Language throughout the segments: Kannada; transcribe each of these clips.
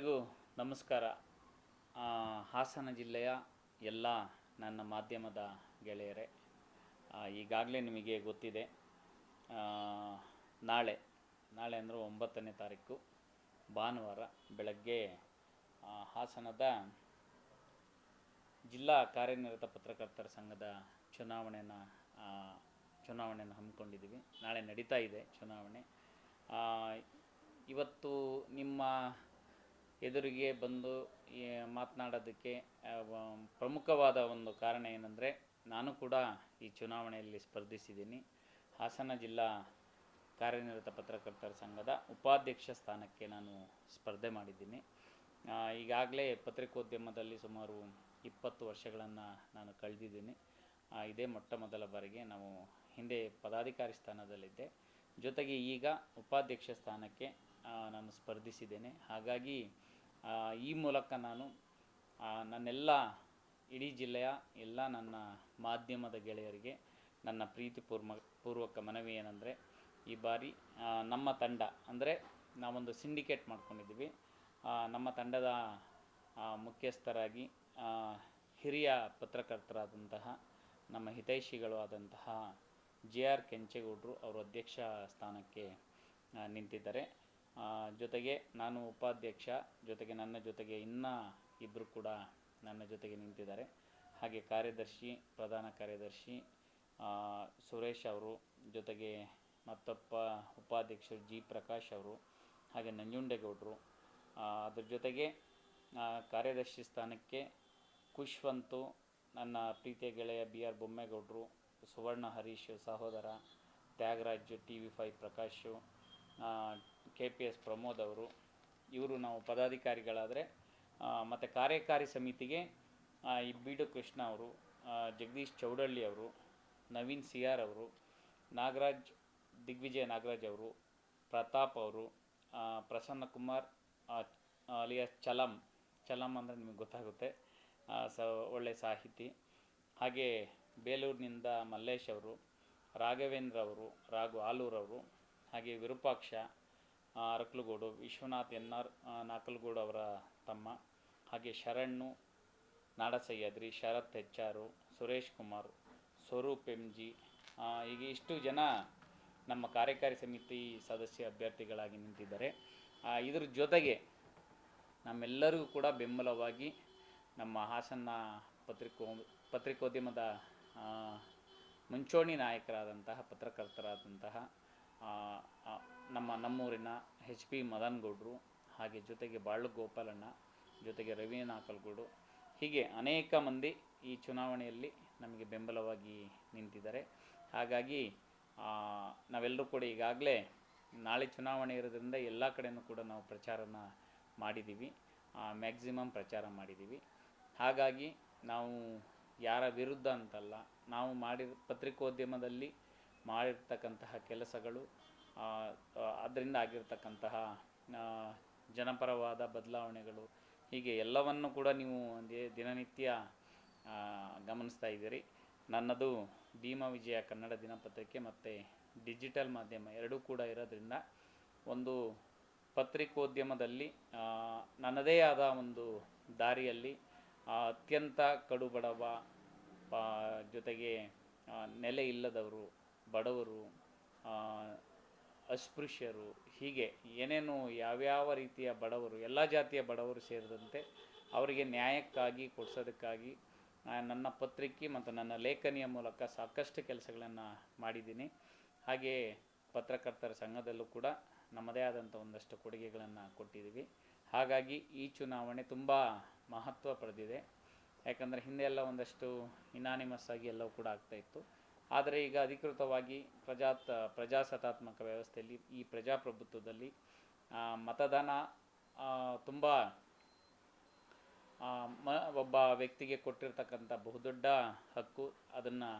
ಎಲ್ಲರಿಗೂ ನಮಸ್ಕಾರ. ಹಾಸನ ಜಿಲ್ಲೆಯ ಎಲ್ಲ ನನ್ನ ಮಾಧ್ಯಮದ ಗೆಳೆಯರೇ ಈಗಾಗಲೇ ನಿಮಗೆ ಗೊತ್ತಿದೆ ನಾಳೆ ನಾಳೆ ಅಂದರೆ ಒಂಬತ್ತನೇ ತಾರೀಕು, ಭಾನುವಾರ ಬೆಳಗ್ಗೆ ಹಾಸನದ ಜಿಲ್ಲಾ ಕಾರ್ಯನಿರತ ಪತ್ರಕರ್ತರ ಸಂಘದ ಚುನಾವಣೆಯನ್ನು ಚುನಾವಣೆಯನ್ನು ಹಮ್ಮಿಕೊಂಡಿದ್ದೀವಿ. ನಾಳೆ ನಡೀತಾ ಇದೆ ಚುನಾವಣೆ. ಇವತ್ತು ನಿಮ್ಮ ಎದುರಿಗೆ ಬಂದು ಮಾತನಾಡೋದಕ್ಕೆ ಪ್ರಮುಖವಾದ ಒಂದು ಕಾರಣ ಏನಂದರೆ, ನಾನು ಕೂಡ ಈ ಚುನಾವಣೆಯಲ್ಲಿ ಸ್ಪರ್ಧಿಸಿದ್ದೀನಿ. ಹಾಸನ ಜಿಲ್ಲಾ ಕಾರ್ಯನಿರತ ಪತ್ರಕರ್ತರ ಸಂಘದ ಉಪಾಧ್ಯಕ್ಷ ಸ್ಥಾನಕ್ಕೆ ನಾನು ಸ್ಪರ್ಧೆ ಮಾಡಿದ್ದೀನಿ. ಈಗಾಗಲೇ ಪತ್ರಿಕೋದ್ಯಮದಲ್ಲಿ ಸುಮಾರು ಇಪ್ಪತ್ತು ವರ್ಷಗಳನ್ನು ನಾನು ಕಳೆದಿದ್ದೀನಿ. ಇದೇ ಮೊಟ್ಟ ಮೊದಲ ಬಾರಿಗೆ ನಾವು ಹಿಂದೆ ಪದಾಧಿಕಾರಿ ಸ್ಥಾನದಲ್ಲಿದ್ದೆ. ಜೊತೆಗೆ ಈಗ ಉಪಾಧ್ಯಕ್ಷ ಸ್ಥಾನಕ್ಕೆ ನಾನು ಸ್ಪರ್ಧಿಸಿದ್ದೇನೆ. ಹಾಗಾಗಿ ಈ ಮೂಲಕ ನಾನು ನನ್ನೆಲ್ಲ ಇಡೀ ಜಿಲ್ಲೆಯ ಎಲ್ಲ ನನ್ನ ಮಾಧ್ಯಮದ ಗೆಳೆಯರಿಗೆ ನನ್ನ ಪ್ರೀತಿ ಪೂರ್ವ ಪೂರ್ವಕ ಮನವಿ ಏನಂದರೆ, ಈ ಬಾರಿ ನಮ್ಮ ತಂಡ, ಅಂದರೆ ನಾವೊಂದು ಸಿಂಡಿಕೇಟ್ ಮಾಡ್ಕೊಂಡಿದ್ದೀವಿ. ನಮ್ಮ ತಂಡದ ಮುಖ್ಯಸ್ಥರಾಗಿ ಹಿರಿಯ ಪತ್ರಕರ್ತರಾದಂತಹ ನಮ್ಮ ಹಿತೈಷಿಗಳು ಆದಂತಹ ಜೆ ಆರ್ ಕೆಂಚೇಗೌಡರು ಅವರು ಅಧ್ಯಕ್ಷ ಸ್ಥಾನಕ್ಕೆ ನಿಂತಿದ್ದಾರೆ. ಜೊತೆಗೆ ನಾನು ಉಪಾಧ್ಯಕ್ಷ, ಜೊತೆಗೆ ನನ್ನ ಜೊತೆಗೆ ಇನ್ನ ಇಬ್ಬರು ಕೂಡ ನನ್ನ ಜೊತೆಗೆ ನಿಂತಿದ್ದಾರೆ. ಹಾಗೆ ಕಾರ್ಯದರ್ಶಿ, ಪ್ರಧಾನ ಕಾರ್ಯದರ್ಶಿ ಸುರೇಶ್ ಅವರು, ಜೊತೆಗೆ ಮತ್ತೊಪ್ಪ ಉಪಾಧ್ಯಕ್ಷರು ಜಿ ಪ್ರಕಾಶ್ ಅವರು, ಹಾಗೆ ನಂಜುಂಡೇಗೌಡರು. ಅದ್ರ ಜೊತೆಗೆ ಕಾರ್ಯದರ್ಶಿ ಸ್ಥಾನಕ್ಕೆ ಖುಷ್ವಂತು ನನ್ನ ಪ್ರೀತಿಯ ಗೆಳೆಯ ಬಿ ಆರ್ ಬೊಮ್ಮೇಗೌಡರು, ಸುವರ್ಣ ಹರೀಶ್ ಸಹೋದರ, Thyagaraj T V five Prakash K P S Pramod ಅವರು, ಇವರು ನಾವು ಪದಾಧಿಕಾರಿಗಳಾದರೆ ಮತ್ತು ಕಾರ್ಯಕಾರಿ ಸಮಿತಿಗೆ ಈ ಬೀಡು ಕೃಷ್ಣ ಅವರು ಜಗದೀಶ್ ಚೌಡಳ್ಳಿ ಅವರು, ನವೀನ್ ಸಿ ಆರ್ ಅವರು, ನಾಗರಾಜ್, ದಿಗ್ವಿಜಯ ನಾಗರಾಜ್ ಅವರು, ಪ್ರತಾಪ್ ಅವರು ಪ್ರಸನ್ನ ಕುಮಾರ್ ಅಲಿಯಾಸ್ ಚಲಂ ಚಲಂ ಅಂದರೆ ನಿಮಗೆ ಗೊತ್ತಾಗುತ್ತೆ ಸ ಒಳ್ಳೆಯ ಸಾಹಿತಿ. ಹಾಗೆ ಬೇಲೂರಿನಿಂದ ಮಲ್ಲೇಶ್ ಅವರು, ರಾಘವೇಂದ್ರ ಅವರು, ರಾಘು ಆಲೂರವರು ಹಾಗೆ ವಿರೂಪಾಕ್ಷ ಅರಕಲಗೂಡು. ವಿಶ್ವನಾಥ್ ಎನ್ ಆರ್ ನಾಕಲಗೂಡು ಅವರ ತಮ್ಮ. ಹಾಗೆ ಶರಣು ನಾಡಸಹ್ಯಾದ್ರಿ ಶರತ್ ಹೆಚ್ಚಾರು, ಸುರೇಶ್ ಕುಮಾರ್, ಸ್ವರೂಪ್ ಎಂ ಜಿ ಈಗ ಇಷ್ಟು ಜನ ನಮ್ಮ ಕಾರ್ಯಕಾರಿ ಸಮಿತಿ ಸದಸ್ಯ ಅಭ್ಯರ್ಥಿಗಳಾಗಿ ನಿಂತಿದ್ದಾರೆ. ಇದರ ಜೊತೆಗೆ ನಮ್ಮೆಲ್ಲರಿಗೂ ಕೂಡ ಬೆಂಬಲವಾಗಿ ನಮ್ಮ ಹಾಸನ ಪತ್ರಿಕೋ, ಪತ್ರಿಕೋದ್ಯಮದ ಮುಂಚೂಣಿ ನಾಯಕರಾದಂತಹ, ಪತ್ರಕರ್ತರಾದಂತಹ ನಮ್ಮ, ನಮ್ಮೂರಿನ ಹೆಚ್ ಪಿ ಮದನ್ ಗೌಡ್ರು ಹಾಗೆ ಜೊತೆಗೆ ಬಾಳು ಗೋಪಾಲಣ್ಣ ಜೊತೆಗೆ ರವಿ ನಾಕಲ್ಗೂಡು ಹೀಗೆ ಅನೇಕ ಮಂದಿ ಈ ಚುನಾವಣೆಯಲ್ಲಿ ನಮಗೆ ಬೆಂಬಲವಾಗಿ ನಿಂತಿದ್ದಾರೆ. ಹಾಗಾಗಿ ನಾವೆಲ್ಲರೂ ಕೂಡ ಈಗಾಗಲೇ ನಾಳೆ ಚುನಾವಣೆ ಇರೋದ್ರಿಂದ ಎಲ್ಲ ಕಡೆಯೂ ಕೂಡ ನಾವು ಪ್ರಚಾರನ ಮಾಡಿದ್ದೀವಿ. ಮ್ಯಾಕ್ಸಿಮಮ್ ಪ್ರಚಾರ ಮಾಡಿದ್ದೀವಿ. ಹಾಗಾಗಿ ನಾವು ಯಾರ ವಿರುದ್ಧ ಅಂತಲ್ಲ, ನಾವು ಮಾಡಿರೋ ಪತ್ರಿಕೋದ್ಯಮದಲ್ಲಿ ಮಾಡಿರ್ತಕ್ಕಂತಹ ಕೆಲಸಗಳು ಅದರಿಂದ ಆಗಿರ್ತಕ್ಕಂತಹ ಜನಪರವಾದ ಬದಲಾವಣೆಗಳು, ಹೀಗೆ ಎಲ್ಲವನ್ನು ಕೂಡ ನೀವು ದಿನನಿತ್ಯ ಗಮನಿಸ್ತಾ ಇದ್ದೀರಿ. ನನ್ನದು ಭೀಮ ವಿಜಯ ಕನ್ನಡ ದಿನಪತ್ರಿಕೆ ಮತ್ತು ಡಿಜಿಟಲ್ ಮಾಧ್ಯಮ ಎರಡೂ ಕೂಡ ಇರೋದ್ರಿಂದ ಒಂದು ಪತ್ರಿಕೋದ್ಯಮದಲ್ಲಿ ನನ್ನದೇ ಆದ ಒಂದು ದಾರಿಯಲ್ಲಿ ಅತ್ಯಂತ ಕಡುಬಡವ ಜೊತೆಗೆ ನೆಲೆ ಇಲ್ಲದವರು ಬಡವರು ಅಸ್ಪೃಶ್ಯರು, ಹೀಗೆ ಏನೇನು ಯಾವ್ಯಾವ ರೀತಿಯ ಬಡವರು, ಎಲ್ಲ ಜಾತಿಯ ಬಡವರು ಸೇರಿದಂತೆ ಅವರಿಗೆ ನ್ಯಾಯಕ್ಕಾಗಿ ಕೊಡಿಸೋದಕ್ಕಾಗಿ ನನ್ನ ಪತ್ರಿಕೆ ಮತ್ತು ನನ್ನ ಲೇಖನಿಯ ಮೂಲಕ ಸಾಕಷ್ಟು ಕೆಲಸಗಳನ್ನು ಮಾಡಿದ್ದೀನಿ. ಹಾಗೆಯೇ ಪತ್ರಕರ್ತರ ಸಂಘದಲ್ಲೂ ಕೂಡ ನಮ್ಮದೇ ಆದಂಥ ಒಂದಷ್ಟು ಕೊಡುಗೆಗಳನ್ನು ಕೊಟ್ಟಿದ್ದೀವಿ. ಹಾಗಾಗಿ ಈ ಚುನಾವಣೆ ತುಂಬ ಮಹತ್ವ ಪಡೆದಿದೆ. ಯಾಕಂದರೆ ಹಿಂದೆ ಎಲ್ಲ ಒಂದಷ್ಟು ಇನಾನಿಮಸ್ ಆಗಿ ಎಲ್ಲವೂ ಕೂಡ ಆಗ್ತಾಯಿತ್ತು ಆದರೆ ಈಗ ಅಧಿಕೃತವಾಗಿ ಪ್ರಜಾತ, ಪ್ರಜಾಸತ್ತಾತ್ಮಕ ವ್ಯವಸ್ಥೆಯಲ್ಲಿ ಈ ಪ್ರಜಾಪ್ರಭುತ್ವದಲ್ಲಿ ಮತದಾನ ತುಂಬ ಮ, ಒಬ್ಬ ವ್ಯಕ್ತಿಗೆ ಕೊಟ್ಟಿರ್ತಕ್ಕಂಥ ಬಹುದೊಡ್ಡ ಹಕ್ಕು ಅದನ್ನು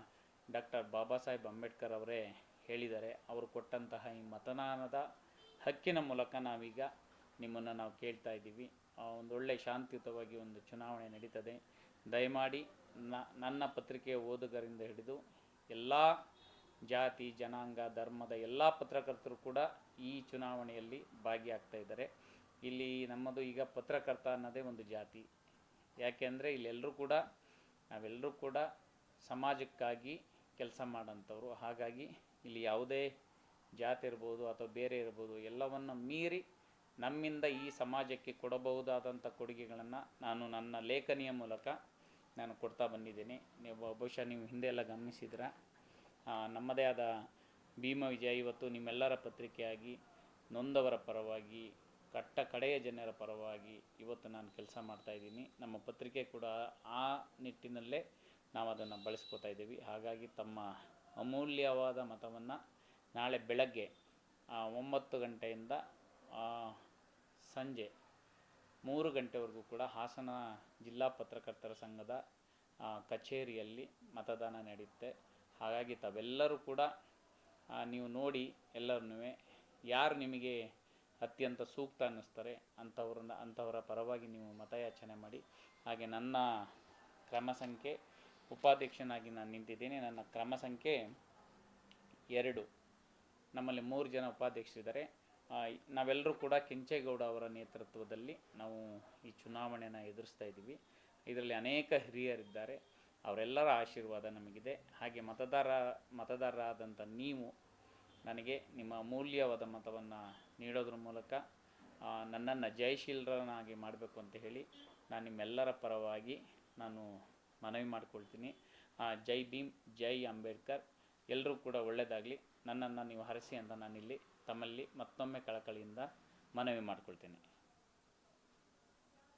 ಡಾಕ್ಟರ್ ಬಾಬಾ ಸಾಹೇಬ್ ಅಂಬೇಡ್ಕರ್ ಅವರೇ ಹೇಳಿದ್ದಾರೆ. ಅವರು ಕೊಟ್ಟಂತಹ ಈ ಮತದಾನದ ಹಕ್ಕಿನ ಮೂಲಕ ನಾವೀಗ ನಿಮ್ಮನ್ನು ನಾವು ಕೇಳ್ತಾ ಇದ್ದೀವಿ. ಒಂದು ಒಳ್ಳೆಯ ಶಾಂತಿಯುತವಾಗಿ ಒಂದು ಚುನಾವಣೆ ನಡೀತದೆ. ದಯಮಾಡಿ ನನ್ನ ಪತ್ರಿಕೆಯ ಓದುಗರಿಂದ ಹಿಡಿದು ಎಲ್ಲ ಜಾತಿ, ಜನಾಂಗ, ಧರ್ಮದ ಎಲ್ಲ ಪತ್ರಕರ್ತರು ಕೂಡ ಈ ಚುನಾವಣೆಯಲ್ಲಿ ಭಾಗಿಯಾಗ್ತಾ ಇದ್ದಾರೆ. ಇಲ್ಲಿ ನಮ್ಮದು ಈಗ ಪತ್ರಕರ್ತ ಅನ್ನೋದೇ ಒಂದು ಜಾತಿ. ಯಾಕೆಂದರೆ ಇಲ್ಲೆಲ್ಲರೂ ಕೂಡ ನಾವೆಲ್ಲರೂ ಕೂಡ ಸಮಾಜಕ್ಕಾಗಿ ಕೆಲಸ ಮಾಡೋಂಥವ್ರು. ಹಾಗಾಗಿ ಇಲ್ಲಿ ಯಾವುದೇ ಜಾತಿ ಇರ್ಬೋದು ಅಥವಾ ಬೇರೆ ಇರ್ಬೋದು ಎಲ್ಲವನ್ನು ಮೀರಿ ನಮ್ಮಿಂದ ಈ ಸಮಾಜಕ್ಕೆ ಕೊಡಬಹುದಾದಂಥ ಕೊಡುಗೆಗಳನ್ನು ನಾನು ನನ್ನ ಲೇಖನಿಯ ಮೂಲಕ ನಾನು ಕೊಡ್ತಾ ಬಂದಿದ್ದೀನಿ. ನೀವು ಬಹುಶಃ ನೀವು ಹಿಂದೆ ಎಲ್ಲ ಗಮನಿಸಿದ್ರ? ನಮ್ಮದೇ ಆದ ಭೀಮ ವಿಜಯ ಇವತ್ತು ನಿಮ್ಮೆಲ್ಲರ ಪತ್ರಿಕೆಯಾಗಿ, ನೊಂದವರ ಪರವಾಗಿ, ಕಟ್ಟ ಕಡೆಯ ಜನರ ಪರವಾಗಿ ಇವತ್ತು ನಾನು ಕೆಲಸ ಮಾಡ್ತಾಯಿದ್ದೀನಿ ನಮ್ಮ ಪತ್ರಿಕೆ ಕೂಡ ಆ ನಿಟ್ಟಿನಲ್ಲೇ ನಾವು ಅದನ್ನು ಬಳಸ್ಕೋತಾ ಇದ್ದೀವಿ. ಹಾಗಾಗಿ ತಮ್ಮ ಅಮೂಲ್ಯವಾದ ಮತವನ್ನು ನಾಳೆ ಬೆಳಗ್ಗೆ ಒಂಬತ್ತು ಗಂಟೆಯಿಂದ ಸಂಜೆ ಮೂರು ಗಂಟೆವರೆಗೂ ಕೂಡ ಹಾಸನ ಜಿಲ್ಲಾ ಪತ್ರಕರ್ತರ ಸಂಘದ ಕಚೇರಿಯಲ್ಲಿ ಮತದಾನ ನಡೆಯುತ್ತೆ. ಹಾಗಾಗಿ ತಾವೆಲ್ಲರೂ ಕೂಡ ನೀವು ನೋಡಿ ಎಲ್ಲರನ್ನೂ, ಯಾರು ನಿಮಗೆ ಅತ್ಯಂತ ಸೂಕ್ತ ಅನ್ನಿಸ್ತಾರೆ ಅಂಥವ್ರನ್ನ ಅಂಥವರ ಪರವಾಗಿ ನೀವು ಮತಯಾಚನೆ ಮಾಡಿ. ಹಾಗೆ ನನ್ನ ಕ್ರಮ ಸಂಖ್ಯೆ, ಉಪಾಧ್ಯಕ್ಷನಾಗಿ ನಾನು ನಿಂತಿದ್ದೇನೆ. ನನ್ನ ಕ್ರಮ ಸಂಖ್ಯೆ ಎರಡು. ನಮ್ಮಲ್ಲಿ ಮೂರು ಜನ ಉಪಾಧ್ಯಕ್ಷರಿದ್ದಾರೆ. ನಾವೆಲ್ಲರೂ ಕೂಡ ಕೆಂಚೇಗೌಡ ಅವರ ನೇತೃತ್ವದಲ್ಲಿ ನಾವು ಈ ಚುನಾವಣೆಯನ್ನು ಎದುರಿಸ್ತಾ ಇದ್ದೀವಿ. ಇದರಲ್ಲಿ ಅನೇಕ ಹಿರಿಯರಿದ್ದಾರೆ. ಅವರೆಲ್ಲರ ಆಶೀರ್ವಾದ ನಮಗಿದೆ. ಹಾಗೆ ಮತದಾರ, ಮತದಾರರಾದಂಥ ನೀವು ನನಗೆ ನಿಮ್ಮ ಅಮೂಲ್ಯವಾದ ಮತವನ್ನು ನೀಡೋದ್ರ ಮೂಲಕ ನನ್ನನ್ನು ಜಯಶೀಲರನ್ನಾಗಿ ಮಾಡಬೇಕು ಅಂತ ಹೇಳಿ ನಾನು ನಿಮ್ಮೆಲ್ಲರ ಪರವಾಗಿ ನಾನು ಮನವಿ ಮಾಡ್ಕೊಳ್ತೀನಿ. ಜೈ ಭೀಮ್, ಜೈ ಅಂಬೇಡ್ಕರ್. ಎಲ್ಲರೂ ಕೂಡ ಒಳ್ಳೆಯದಾಗಲಿ ನನ್ನನ್ನು ನೀವು ಹರಸಿ ಅಂತ ನಾನಿಲ್ಲಿ ತಮ್ಮಲ್ಲಿ ಮತ್ತೊಮ್ಮೆ ಕಳಕಳಿಯಿಂದ ಮನವಿ ಮಾಡ್ಕೊಳ್ತೇನೆ.